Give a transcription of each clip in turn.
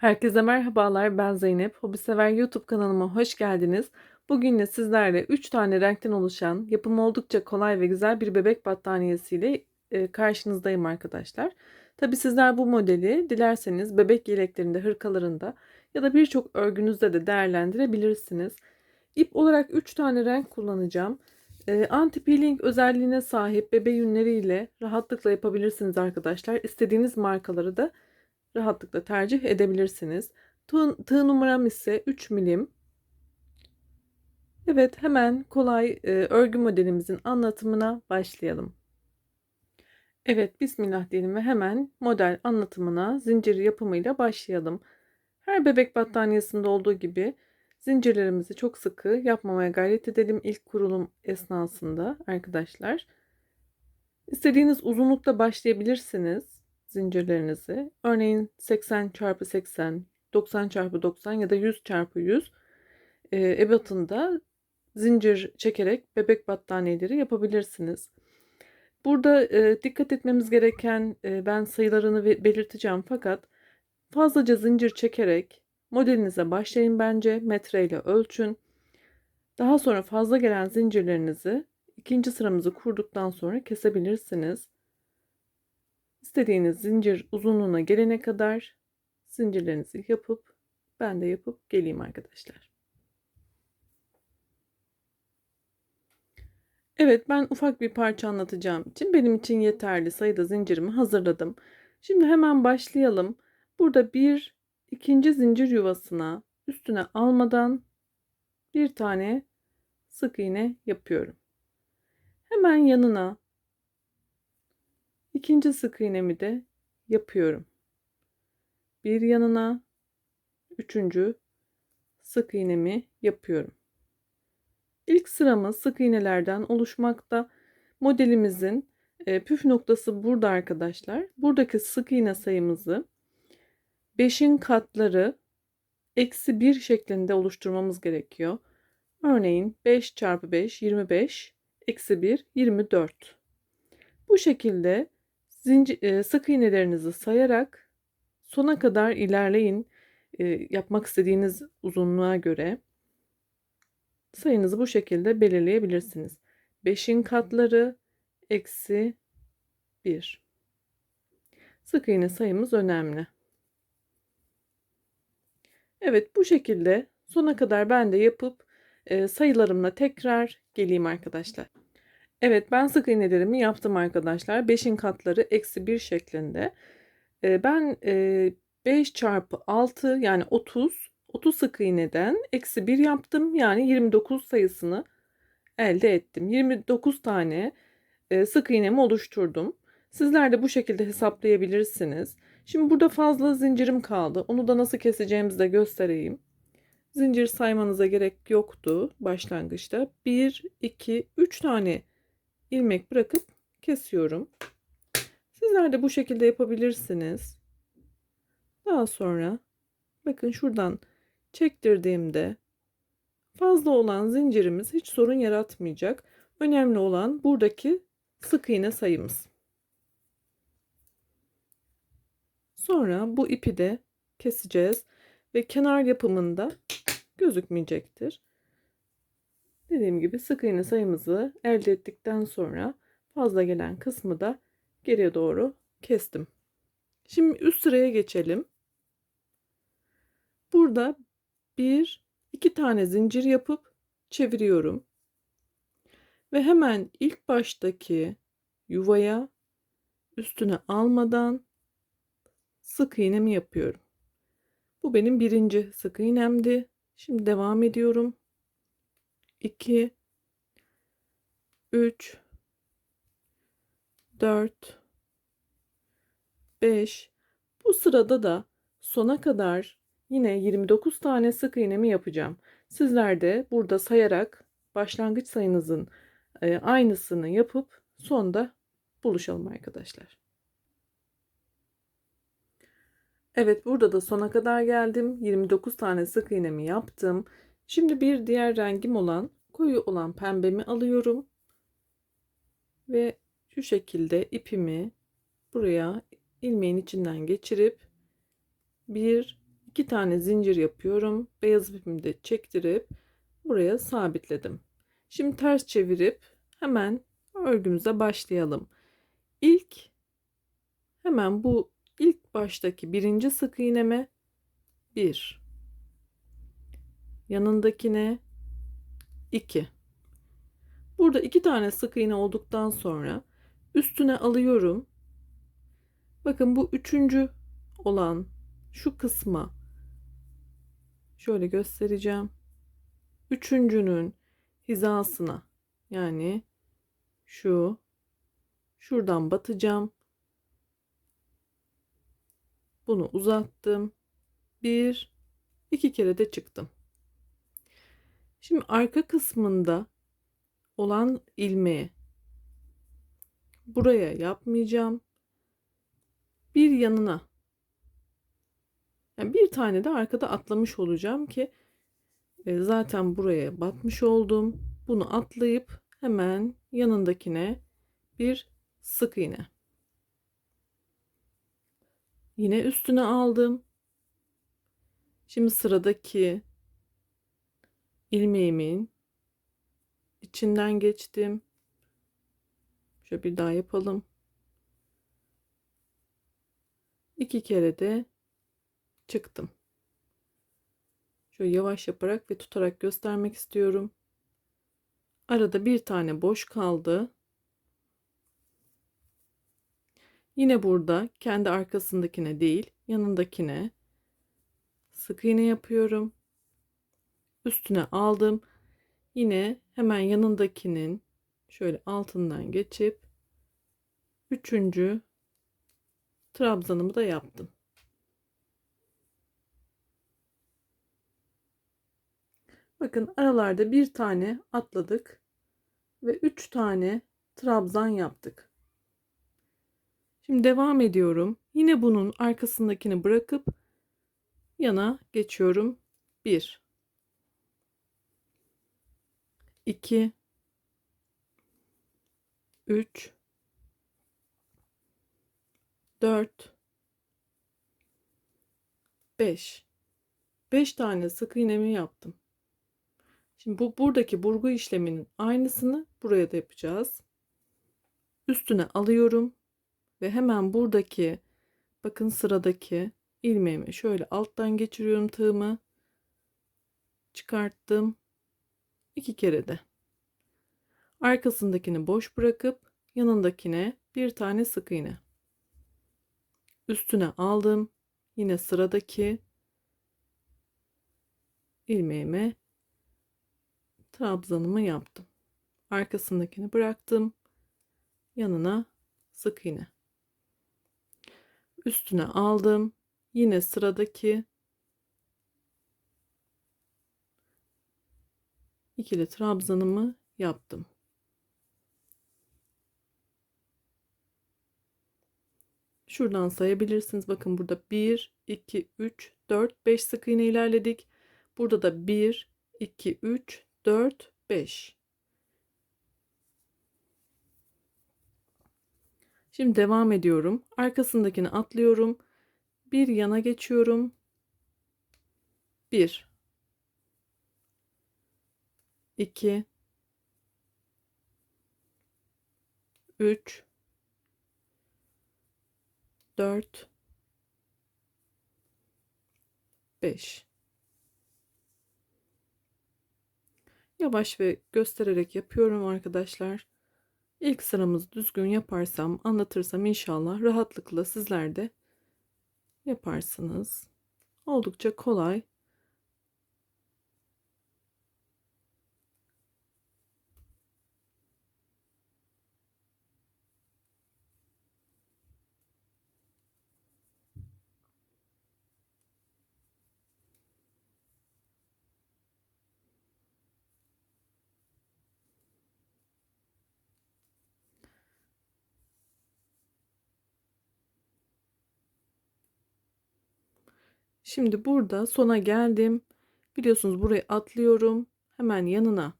Herkese merhabalar ben Zeynep. Hobi Sever YouTube kanalıma hoş geldiniz. Bugün de sizlerle 3 tane renkten oluşan yapımı oldukça kolay ve güzel bir bebek battaniyesiyle e, karşınızdayım arkadaşlar. Tabi sizler bu modeli dilerseniz bebek yeleklerinde, hırkalarında ya da birçok örgünüzde de değerlendirebilirsiniz. İp olarak 3 tane renk kullanacağım. E, anti peeling özelliğine sahip bebe yünleriyle rahatlıkla yapabilirsiniz arkadaşlar. İstediğiniz markaları da rahatlıkla tercih edebilirsiniz. Tığ, tığ numaram ise 3 milim. Evet hemen kolay e, örgü modelimizin anlatımına başlayalım. Evet bismillah diyelim ve hemen model anlatımına zincir yapımıyla başlayalım. Her bebek battaniyesinde olduğu gibi zincirlerimizi çok sıkı yapmamaya gayret edelim ilk kurulum esnasında arkadaşlar. İstediğiniz uzunlukta başlayabilirsiniz zincirlerinizi. Örneğin 80 çarpı 80, 90 çarpı 90 ya da 100 çarpı 100 e, ebatında zincir çekerek bebek battaniyeleri yapabilirsiniz. Burada e, dikkat etmemiz gereken e, ben sayılarını belirteceğim fakat fazlaca zincir çekerek modelinize başlayın bence metreyle ölçün. Daha sonra fazla gelen zincirlerinizi ikinci sıramızı kurduktan sonra kesebilirsiniz. İstediğiniz zincir uzunluğuna gelene kadar zincirlerinizi yapıp ben de yapıp geleyim arkadaşlar. Evet ben ufak bir parça anlatacağım için benim için yeterli sayıda zincirimi hazırladım. Şimdi hemen başlayalım. Burada bir ikinci zincir yuvasına üstüne almadan bir tane sık iğne yapıyorum. Hemen yanına İkinci sık iğnemi de yapıyorum. Bir yanına üçüncü sık iğnemi yapıyorum. İlk sıramız sık iğnelerden oluşmakta. Modelimizin e, püf noktası burada arkadaşlar. Buradaki sık iğne sayımızı 5'in katları eksi 1 şeklinde oluşturmamız gerekiyor. Örneğin 5 çarpı 5 25 eksi 1 24. Bu şekilde zincir, e, sık iğnelerinizi sayarak sona kadar ilerleyin. E, yapmak istediğiniz uzunluğa göre sayınızı bu şekilde belirleyebilirsiniz. 5'in katları eksi 1. Sık iğne sayımız önemli. Evet bu şekilde sona kadar ben de yapıp e, sayılarımla tekrar geleyim arkadaşlar. Evet ben sık iğnelerimi yaptım arkadaşlar. 5'in katları eksi 1 şeklinde. Ee, ben 5 çarpı 6 yani 30 30 sık iğneden eksi 1 yaptım. Yani 29 sayısını elde ettim. 29 tane e, sık iğnemi oluşturdum. Sizler de bu şekilde hesaplayabilirsiniz. Şimdi burada fazla zincirim kaldı. Onu da nasıl keseceğimizi de göstereyim. Zincir saymanıza gerek yoktu başlangıçta. 1, 2, 3 tane ilmek bırakıp kesiyorum. Sizler de bu şekilde yapabilirsiniz. Daha sonra bakın şuradan çektirdiğimde fazla olan zincirimiz hiç sorun yaratmayacak. Önemli olan buradaki sık iğne sayımız. Sonra bu ipi de keseceğiz ve kenar yapımında gözükmeyecektir. Dediğim gibi sık iğne sayımızı elde ettikten sonra fazla gelen kısmı da geriye doğru kestim. Şimdi üst sıraya geçelim. Burada bir iki tane zincir yapıp çeviriyorum. Ve hemen ilk baştaki yuvaya üstüne almadan sık iğnemi yapıyorum. Bu benim birinci sık iğnemdi. Şimdi devam ediyorum. 2 3 4 5 bu sırada da sona kadar yine 29 tane sık iğnemi yapacağım. Sizler de burada sayarak başlangıç sayınızın e, aynısını yapıp sonda buluşalım arkadaşlar. Evet burada da sona kadar geldim. 29 tane sık iğnemi yaptım. Şimdi bir diğer rengim olan koyu olan pembemi alıyorum. Ve şu şekilde ipimi buraya ilmeğin içinden geçirip 1 iki tane zincir yapıyorum. Beyaz ipimi de çektirip buraya sabitledim. Şimdi ters çevirip hemen örgümüze başlayalım. İlk hemen bu ilk baştaki birinci sık iğneme bir yanındakine iki. Burada iki tane sık iğne olduktan sonra üstüne alıyorum. Bakın bu üçüncü olan şu kısma şöyle göstereceğim. Üçüncünün hizasına yani şu şuradan batacağım. Bunu uzattım. Bir, iki kere de çıktım. Şimdi arka kısmında olan ilmeği buraya yapmayacağım. Bir yanına yani bir tane de arkada atlamış olacağım ki e, zaten buraya batmış oldum. Bunu atlayıp hemen yanındakine bir sık iğne. Yine üstüne aldım. Şimdi sıradaki ilmeğimin içinden geçtim. Şöyle bir daha yapalım. İki kere de çıktım. Şöyle yavaş yaparak ve tutarak göstermek istiyorum. Arada bir tane boş kaldı. Yine burada kendi arkasındakine değil yanındakine sık iğne yapıyorum. Üstüne aldım. Yine hemen yanındakinin şöyle altından geçip üçüncü trabzanımı da yaptım. Bakın aralarda bir tane atladık ve üç tane trabzan yaptık. Şimdi devam ediyorum. Yine bunun arkasındakini bırakıp yana geçiyorum. 1 2 3 4 5 5 tane sık iğnemi yaptım. Şimdi bu buradaki burgu işleminin aynısını buraya da yapacağız. Üstüne alıyorum ve hemen buradaki bakın sıradaki ilmeğimi şöyle alttan geçiriyorum tığımı çıkarttım iki kere de. Arkasındakini boş bırakıp yanındakine bir tane sık iğne. Üstüne aldım. Yine sıradaki ilmeğime trabzanımı yaptım. Arkasındakini bıraktım. Yanına sık iğne. Üstüne aldım. Yine sıradaki ikili trabzanımı yaptım. Şuradan sayabilirsiniz. Bakın burada 1, 2, 3, 4, 5 sık iğne ilerledik. Burada da 1, 2, 3, 4, 5. Şimdi devam ediyorum. Arkasındakini atlıyorum. Bir yana geçiyorum. Bir. İki, Üç. Dört. Beş. Yavaş ve göstererek yapıyorum arkadaşlar. İlk sıramızı düzgün yaparsam, anlatırsam inşallah rahatlıkla sizler de yaparsınız. Oldukça kolay. Şimdi burada sona geldim. Biliyorsunuz burayı atlıyorum. Hemen yanına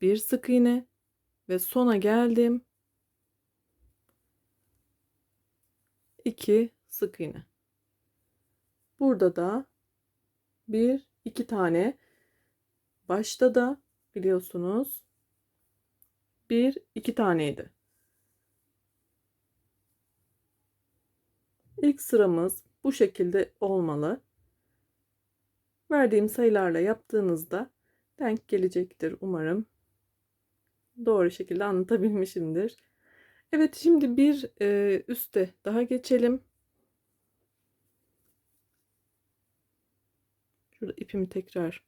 bir sık iğne ve sona geldim. 2 sık iğne. Burada da Bir, iki tane. Başta da biliyorsunuz bir, iki taneydi. İlk sıramız bu şekilde olmalı. Verdiğim sayılarla yaptığınızda denk gelecektir umarım. Doğru şekilde anlatabilmişimdir. Evet şimdi bir e, üste daha geçelim. Şurada ipimi tekrar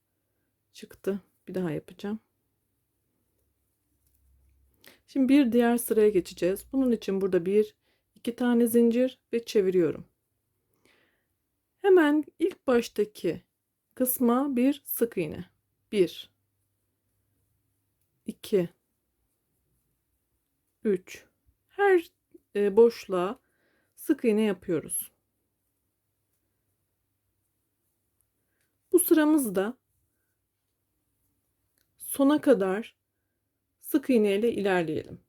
çıktı. Bir daha yapacağım. Şimdi bir diğer sıraya geçeceğiz. Bunun için burada bir, iki tane zincir ve çeviriyorum. Hemen ilk baştaki kısma bir sık iğne. 1 2 3 Her e, boşluğa sık iğne yapıyoruz. Bu sıramızda sona kadar sık iğne ile ilerleyelim.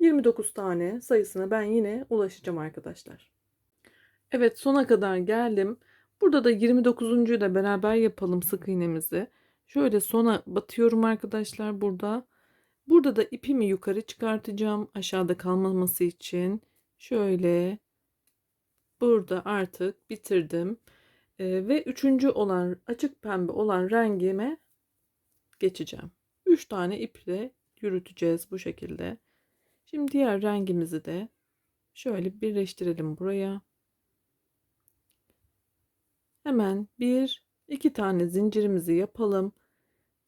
29 tane sayısına ben yine ulaşacağım arkadaşlar. Evet sona kadar geldim. Burada da 29. ile beraber yapalım sık iğnemizi. Şöyle sona batıyorum arkadaşlar burada. Burada da ipimi yukarı çıkartacağım aşağıda kalmaması için. Şöyle burada artık bitirdim. Ee, ve üçüncü olan açık pembe olan rengime geçeceğim. 3 tane iple yürüteceğiz bu şekilde. Şimdi diğer rengimizi de şöyle birleştirelim buraya. Hemen bir iki tane zincirimizi yapalım.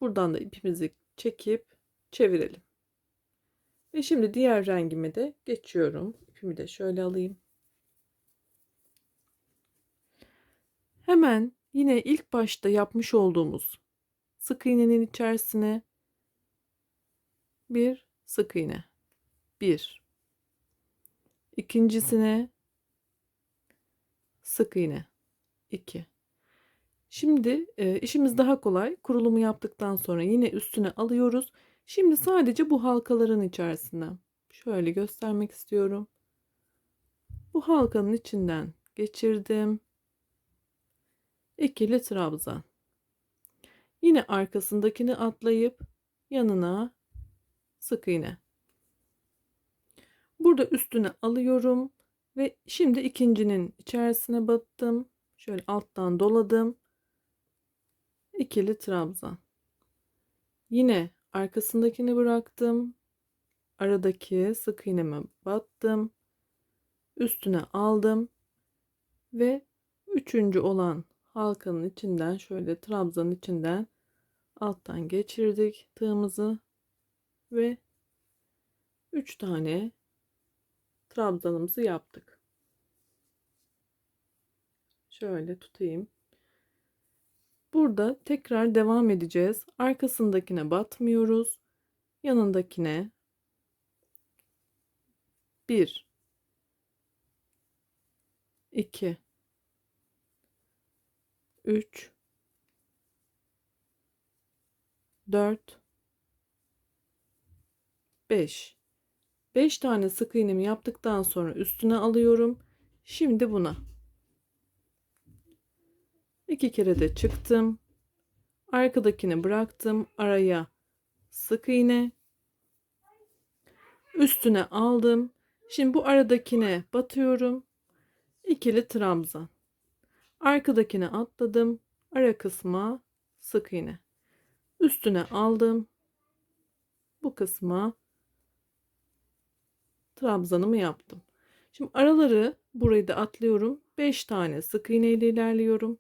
Buradan da ipimizi çekip çevirelim. Ve şimdi diğer rengime de geçiyorum. İpimi de şöyle alayım. Hemen yine ilk başta yapmış olduğumuz sık iğnenin içerisine bir sık iğne. Bir. İkincisine sık iğne. 2. Şimdi e, işimiz daha kolay. Kurulumu yaptıktan sonra yine üstüne alıyoruz. Şimdi sadece bu halkaların içerisinden şöyle göstermek istiyorum. Bu halkanın içinden geçirdim. İkili trabzan. Yine arkasındakini atlayıp yanına sık iğne. Burada üstüne alıyorum ve şimdi ikincinin içerisine battım. Şöyle alttan doladım. İkili trabzan. Yine arkasındakini bıraktım. Aradaki sık iğneme battım. Üstüne aldım. Ve üçüncü olan halkanın içinden şöyle trabzanın içinden alttan geçirdik tığımızı ve 3 tane trabzanımızı yaptık. Şöyle tutayım. Burada tekrar devam edeceğiz. Arkasındakine batmıyoruz. Yanındakine 1 2 3 4 5 5 tane sık iğnemi yaptıktan sonra üstüne alıyorum. Şimdi buna İki kere de çıktım. Arkadakini bıraktım. Araya sık iğne. Üstüne aldım. Şimdi bu aradakine batıyorum. İkili trabzan. Arkadakine atladım. Ara kısma sık iğne. Üstüne aldım. Bu kısma trabzanımı yaptım. Şimdi araları burayı da atlıyorum. 5 tane sık iğne ile ilerliyorum.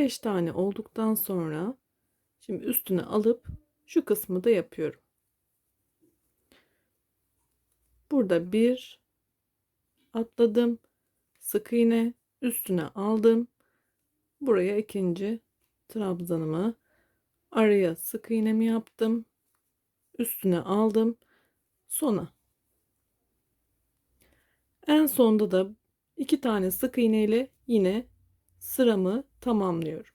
5 tane olduktan sonra şimdi üstüne alıp şu kısmı da yapıyorum. Burada bir atladım. Sık iğne üstüne aldım. Buraya ikinci trabzanımı araya sık iğnemi yaptım. Üstüne aldım. Sona. En sonda da iki tane sık iğne ile yine sıramı tamamlıyorum.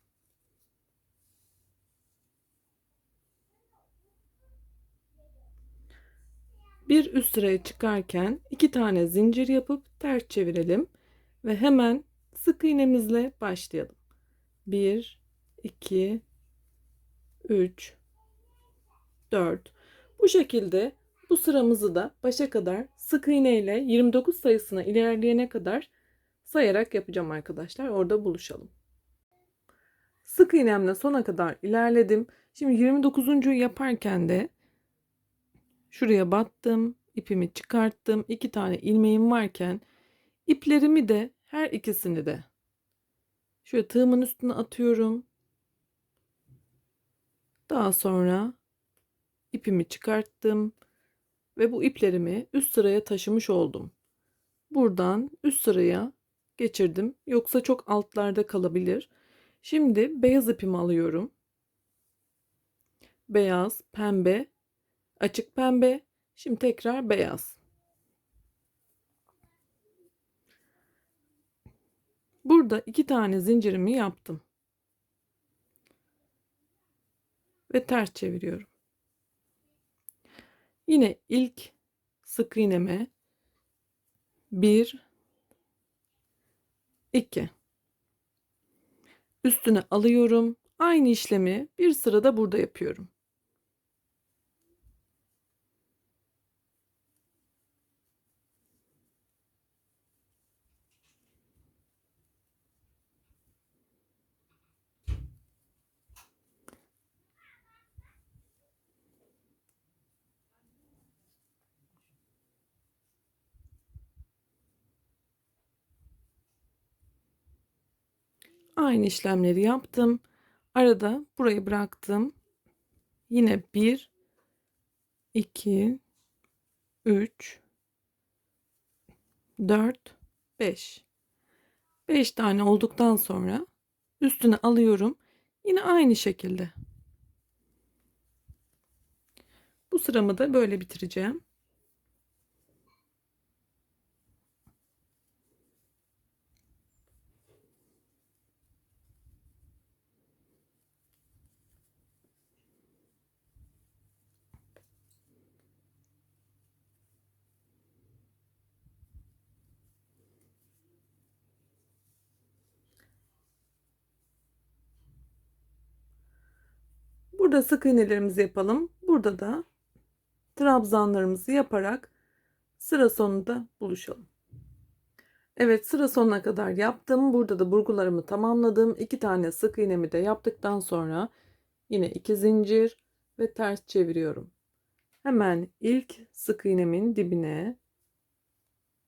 Bir üst sıraya çıkarken iki tane zincir yapıp ters çevirelim ve hemen sık iğnemizle başlayalım. 1 2 3 4 Bu şekilde bu sıramızı da başa kadar sık iğne ile 29 sayısına ilerleyene kadar sayarak yapacağım arkadaşlar. Orada buluşalım. Sık iğnemle sona kadar ilerledim. Şimdi 29. yaparken de şuraya battım, ipimi çıkarttım. iki tane ilmeğim varken iplerimi de her ikisini de şöyle tığımın üstüne atıyorum. Daha sonra ipimi çıkarttım ve bu iplerimi üst sıraya taşımış oldum. Buradan üst sıraya geçirdim. Yoksa çok altlarda kalabilir. Şimdi beyaz ipimi alıyorum. Beyaz, pembe, açık pembe. Şimdi tekrar beyaz. Burada iki tane zincirimi yaptım. Ve ters çeviriyorum. Yine ilk sık iğneme 1 2 üstüne alıyorum. Aynı işlemi bir sırada burada yapıyorum. Aynı işlemleri yaptım. Arada burayı bıraktım. Yine 1 2 3 4 5 5 tane olduktan sonra üstüne alıyorum. Yine aynı şekilde. Bu sıramı da böyle bitireceğim. Burada sık iğnelerimizi yapalım. Burada da trabzanlarımızı yaparak sıra sonunda buluşalım. Evet sıra sonuna kadar yaptım. Burada da burgularımı tamamladım. İki tane sık iğnemi de yaptıktan sonra yine iki zincir ve ters çeviriyorum. Hemen ilk sık iğnemin dibine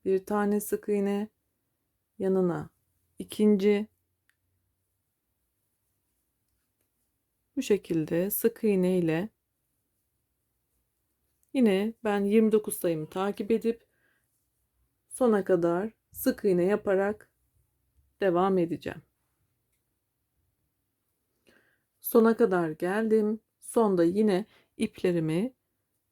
bir tane sık iğne yanına ikinci bu şekilde sık iğne ile yine ben 29 sayımı takip edip sona kadar sık iğne yaparak devam edeceğim. Sona kadar geldim. Sonda yine iplerimi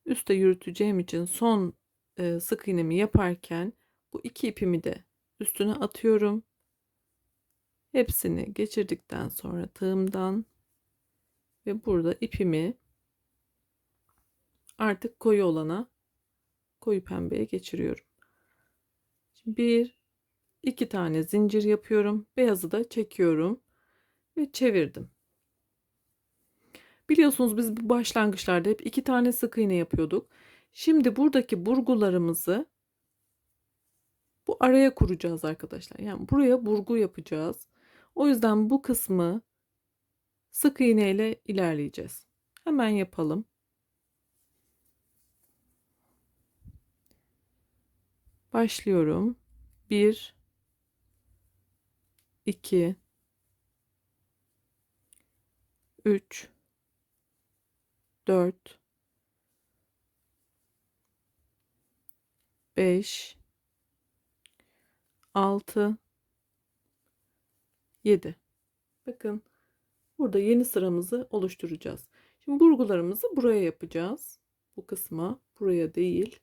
üste yürüteceğim için son e, sık iğnemi yaparken bu iki ipimi de üstüne atıyorum. Hepsini geçirdikten sonra tığımdan ve burada ipimi artık koyu olana koyu pembeye geçiriyorum. Bir iki tane zincir yapıyorum. Beyazı da çekiyorum ve çevirdim. Biliyorsunuz biz bu başlangıçlarda hep iki tane sık iğne yapıyorduk. Şimdi buradaki burgularımızı bu araya kuracağız arkadaşlar. Yani buraya burgu yapacağız. O yüzden bu kısmı sık iğne ile ilerleyeceğiz. Hemen yapalım. Başlıyorum. 1 2 3 4 5 6 7 Bakın burada yeni sıramızı oluşturacağız. Şimdi burgularımızı buraya yapacağız. Bu kısma buraya değil.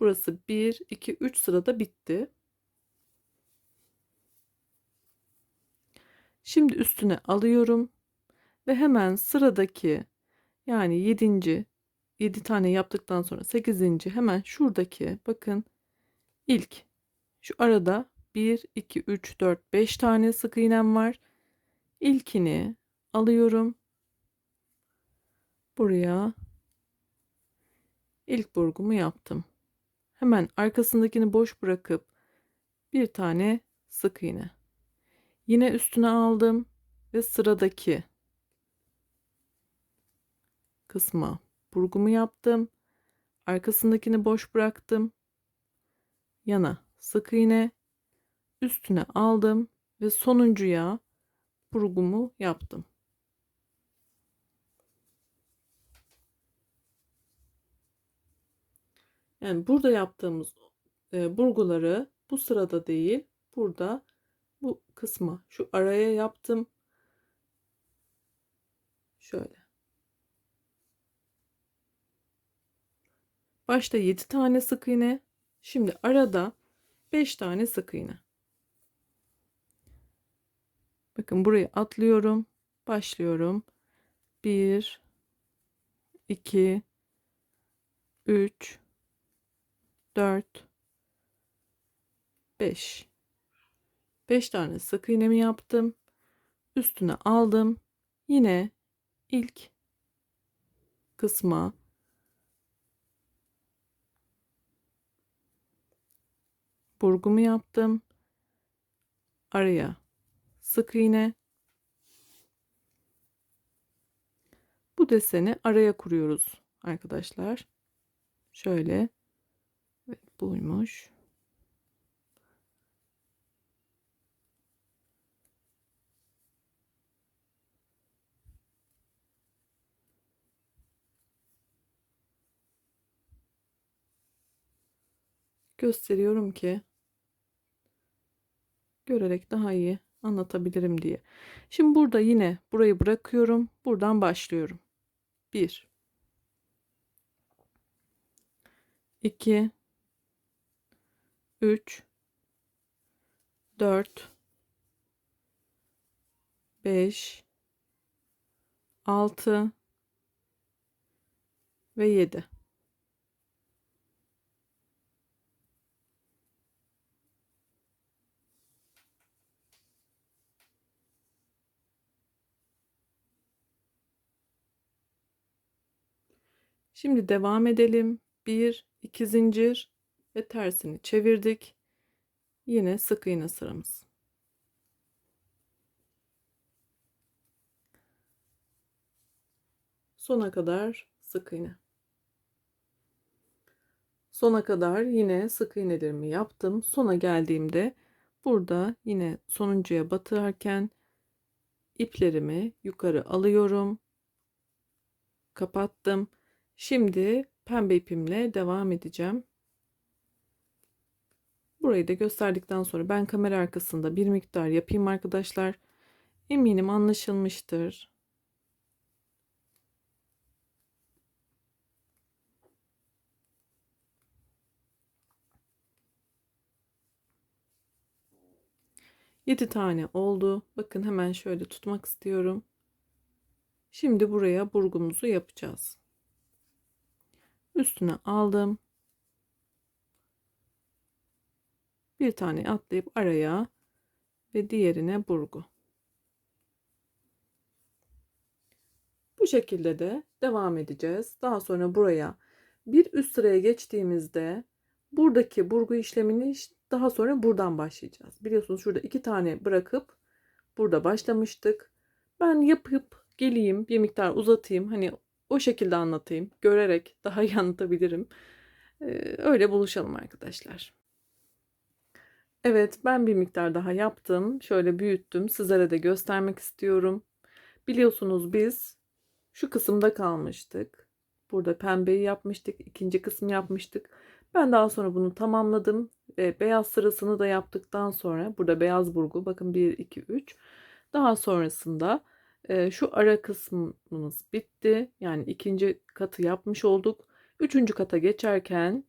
Burası 1 2 3 sırada bitti. Şimdi üstüne alıyorum ve hemen sıradaki yani 7. 7 tane yaptıktan sonra 8. hemen şuradaki bakın ilk şu arada 1 2 3 4 5 tane sık iğnem var. İlkini alıyorum. Buraya ilk burgumu yaptım. Hemen arkasındakini boş bırakıp bir tane sık iğne. Yine üstüne aldım ve sıradaki kısma burgumu yaptım. Arkasındakini boş bıraktım. Yana sık iğne üstüne aldım ve sonuncuya burgumu yaptım. Yani burada yaptığımız e, burguları bu sırada değil, burada bu kısma şu araya yaptım. Şöyle. Başta 7 tane sık iğne, şimdi arada 5 tane sık iğne. Bakın burayı atlıyorum. Başlıyorum. 1 2 3 4 5 5 tane sık iğnemi yaptım. Üstüne aldım. Yine ilk kısma burgumu yaptım. Araya sık iğne. Bu deseni araya kuruyoruz arkadaşlar. Şöyle. Buymuş. Gösteriyorum ki görerek daha iyi anlatabilirim diye. Şimdi burada yine burayı bırakıyorum. Buradan başlıyorum. 1 2 3 4 5 6 ve 7 Şimdi devam edelim. 1 2 zincir ve tersini çevirdik. Yine sık iğne sıramız. Sona kadar sık iğne. Sona kadar yine sık iğnelerimi yaptım. Sona geldiğimde burada yine sonuncuya batırırken iplerimi yukarı alıyorum. Kapattım. Şimdi pembe ipimle devam edeceğim. Burayı da gösterdikten sonra ben kamera arkasında bir miktar yapayım arkadaşlar. Eminim anlaşılmıştır. Yedi tane oldu. Bakın hemen şöyle tutmak istiyorum. Şimdi buraya burgumuzu yapacağız. Üstüne aldım. Bir tane atlayıp araya ve diğerine burgu. Bu şekilde de devam edeceğiz. Daha sonra buraya bir üst sıraya geçtiğimizde buradaki burgu işlemini daha sonra buradan başlayacağız. Biliyorsunuz şurada iki tane bırakıp burada başlamıştık. Ben yapıp geleyim bir miktar uzatayım. Hani o şekilde anlatayım. Görerek daha iyi anlatabilirim. Ee, öyle buluşalım arkadaşlar. Evet ben bir miktar daha yaptım. Şöyle büyüttüm. Sizlere de göstermek istiyorum. Biliyorsunuz biz şu kısımda kalmıştık. Burada pembeyi yapmıştık. ikinci kısım yapmıştık. Ben daha sonra bunu tamamladım. Ve beyaz sırasını da yaptıktan sonra burada beyaz burgu bakın 1 2 3 daha sonrasında e, şu ara kısmımız bitti. Yani ikinci katı yapmış olduk. Üçüncü kata geçerken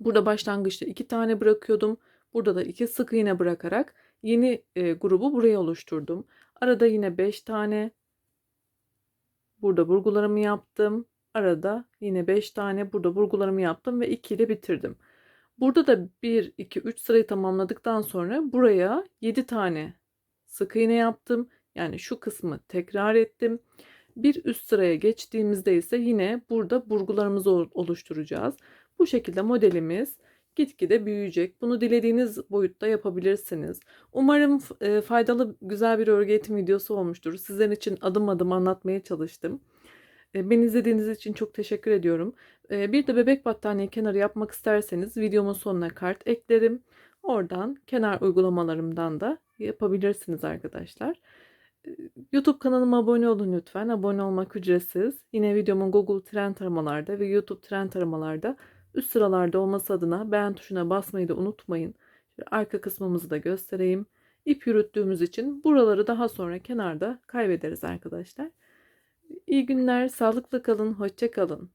burada başlangıçta iki tane bırakıyordum. Burada da iki sık iğne bırakarak yeni e, grubu buraya oluşturdum. Arada yine beş tane burada burgularımı yaptım. Arada yine 5 tane burada burgularımı yaptım ve 2 ile bitirdim. Burada da 1, 2, 3 sırayı tamamladıktan sonra buraya 7 tane sık iğne yaptım. Yani şu kısmı tekrar ettim. Bir üst sıraya geçtiğimizde ise yine burada burgularımızı ol- oluşturacağız. Bu şekilde modelimiz gitgide büyüyecek. Bunu dilediğiniz boyutta yapabilirsiniz. Umarım e, faydalı güzel bir örgü eğitim videosu olmuştur. Sizlerin için adım adım anlatmaya çalıştım. E, Beni izlediğiniz için çok teşekkür ediyorum. E, Bir de bebek battaniye kenarı yapmak isterseniz videomun sonuna kart eklerim. Oradan kenar uygulamalarımdan da yapabilirsiniz arkadaşlar. YouTube kanalıma abone olun lütfen. Abone olmak ücretsiz. Yine videomun Google trend taramalarda ve YouTube trend taramalarda üst sıralarda olması adına beğen tuşuna basmayı da unutmayın. Arka kısmımızı da göstereyim. İp yürüttüğümüz için buraları daha sonra kenarda kaybederiz arkadaşlar. İyi günler, sağlıklı kalın, hoşça kalın.